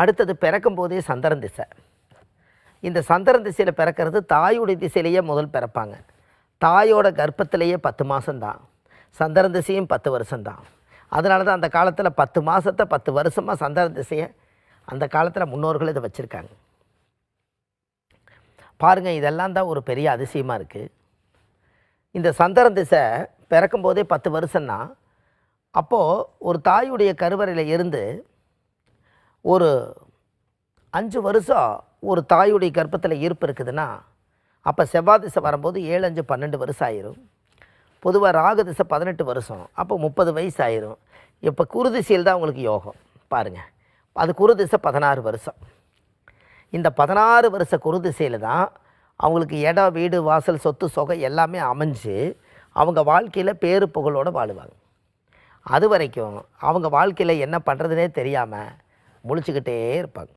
அடுத்தது பிறக்கும் போதே சந்திரன் திசை. இந்த சந்திரன் திசையில் பிறக்கிறது தாயுடைய திசையிலேயே முதல் பிறப்பாங்க. தாயோட கர்ப்பத்திலேயே பத்து மாதம்தான் சந்திரன் திசையும் பத்து வருஷம்தான். அதனால தான் அந்த காலத்தில் பத்து மாதத்தை பத்து வருஷமாக சந்திரன் திசையை அந்த காலத்தில் முன்னோர்கள் இதை வச்சுருக்காங்க. பாருங்கள் இதெல்லாம் தான் ஒரு பெரிய அதிசயமாக இருக்குது இந்த சந்திரன் திசை பிறக்கும்போதே பத்து வருஷம்னா அப்போது ஒரு தாயுடைய கருவறையில் இருந்து ஒரு அஞ்சு வருஷம் ஒரு தாயுடைய கர்ப்பத்தில் ஈர்ப்பு இருக்குதுன்னா அப்போ செவ்வாய் திசை வரும்போது ஏழு அஞ்சு பன்னெண்டு வருஷம் ஆயிரும். பொதுவாக ராகு திசை பதினெட்டு வருஷம் அப்போ முப்பது வயசு ஆயிரும். இப்போ குருதிசையில் தான் உங்களுக்கு யோகம். பாருங்கள் அது குருதிசை பதினாறு வருஷம். இந்த பதினாறு வருஷ குருதிசையில் தான் அவங்களுக்கு இடம் வீடு வாசல் சொத்து சொகை எல்லாமே அமைஞ்சு அவங்க வாழ்க்கையில் பேரு புகழோடு வாழுவாங்க. அது வரைக்கும் அவங்க வாழ்க்கையில் என்ன பண்ணுறதுனே தெரியாமல் முழிச்சுக்கிட்டே இருப்பாங்க.